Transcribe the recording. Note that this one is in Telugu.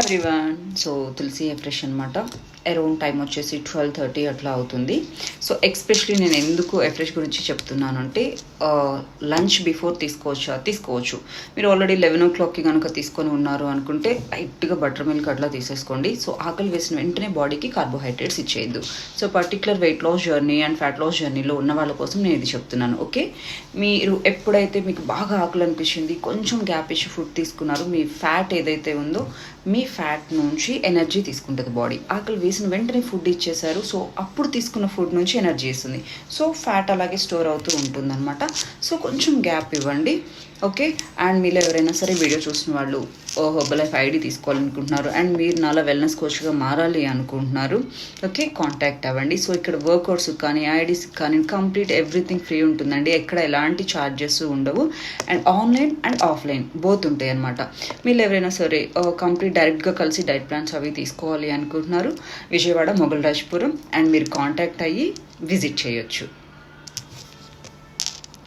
ఎవ్రీవన్ సో తులసి ఫ్రెష్ అనమాట అరౌండ్ టైం వచ్చేసి ట్వెల్వ్ థర్టీ అట్లా అవుతుంది. సో ఎక్స్పెషలీ నేను ఎందుకు ఎఫ్రెష్ గురించి చెప్తున్నాను అంటే లంచ్ బిఫోర్ తీసుకోవచ్చా? తీసుకోవచ్చు. మీరు ఆల్రెడీ లెవెన్ ఓ క్లాక్కి కనుక తీసుకొని ఉన్నారు అనుకుంటే లైట్గా బటర్ మిల్క్ అట్లా తీసేసుకోండి. సో ఆకలి వేసిన వెంటనే బాడీకి carbohydrates ఇచ్చేయద్దు. So particular weight loss journey and fat loss జర్నీలో ఉన్న వాళ్ళ కోసం నేను ఇది చెప్తున్నాను. ఓకే మీరు ఎప్పుడైతే మీకు బాగా ఆకలి అనిపించింది కొంచెం గ్యాప్ ఇచ్చి ఫుడ్ తీసుకున్నారు మీ ఫ్యాట్ ఏదైతే ఉందో మీ ఫ్యాట్ నుంచి ఎనర్జీ తీసుకుంటుంది బాడీ. ఆకలి వేసిన వెంటనే ఫుడ్ ఇచ్చేసారు సో అప్పుడు తీసుకున్న ఫుడ్ నుంచి ఎనర్జీ ఇస్తుంది సో ఫ్యాట్ అలాగే స్టోర్ అవుతూ ఉంటుందన్నమాట. సో కొంచెం గ్యాప్ ఇవ్వండి. ఓకే? అండ్ మీలో ఎవరైనా సరే వీడియో చూసిన వాళ్ళు ఓ హోబల్ లైఫ్ ఐడి తీసుకోవాలనుకుంటున్నారు అండ్ మీరు నాలా వెల్నెస్ కోచ్గా మారాలి అనుకుంటున్నారు ఓకే? కాంటాక్ట్ అవ్వండి. సో ఇక్కడ వర్కౌట్స్ కానీ ఐడీస్ కానీ కంప్లీట్ ఎవ్రీథింగ్ ఫ్రీ ఉంటుందండి. ఎక్కడ ఎలాంటి ఛార్జెస్ ఉండవు. And online and offline both ఉంటాయి అనమాట మీరు ఎవరైనా సరే కంప్లీట్ డైరెక్ట్గా కలిసి డైట్ ప్లాన్స్ అవి తీసుకోవాలి అనుకుంటున్నారు విజయవాడ మొగల్ రాజ్పురం అండ్ మీరు కాంటాక్ట్ అయ్యి విజిట్ చేయొచ్చు.